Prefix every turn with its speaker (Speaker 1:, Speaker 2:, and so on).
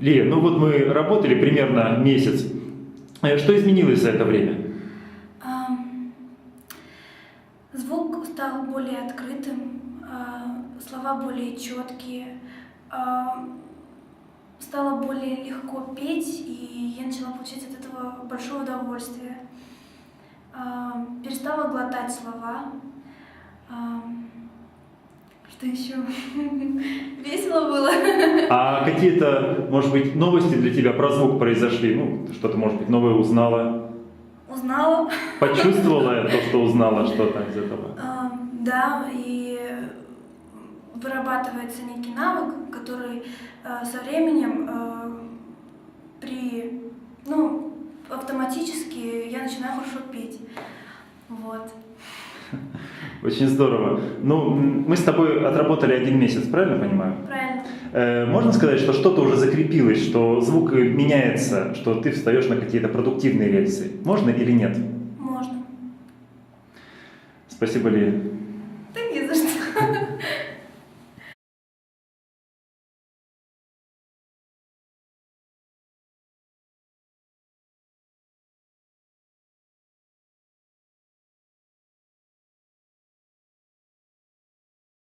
Speaker 1: Лия, ну вот мы работали примерно месяц. Э, Что изменилось за это время?
Speaker 2: Звук стал более открытым, а, слова более четкие, стало более легко петь, и я начала получать от этого большое удовольствие. Перестала глотать слова. Что еще? Весело было.
Speaker 1: А какие-то, может быть, новости для тебя про звук произошли? Ну, что-то, может быть, новое узнала?
Speaker 2: Узнала.
Speaker 1: Почувствовала то, что узнала что-то из этого?
Speaker 2: А, Да, и вырабатывается некий навык, который э, со временем э, при, ну, автоматически я начинаю хорошо петь. Вот.
Speaker 1: Очень здорово. Ну, мы с тобой отработали один месяц, правильно понимаю?
Speaker 2: Правильно.
Speaker 1: Э, Можно сказать, что что-то уже закрепилось, что звук э, меняется, что ты встаешь на какие-то продуктивные рельсы? Можно или нет?
Speaker 2: Можно.
Speaker 1: Спасибо, Лия.